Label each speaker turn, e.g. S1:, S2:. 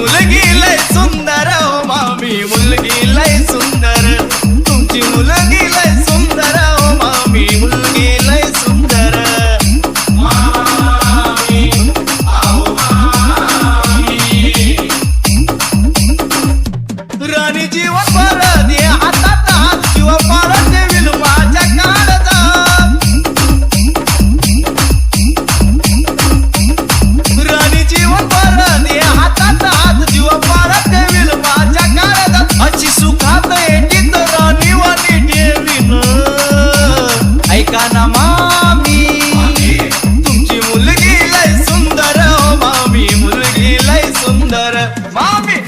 S1: உலகில் दिवाणी देवी ऐका नामा मामी तुमची मुलगी लय सुंदर मामी मुलगी लय सुंदर मामी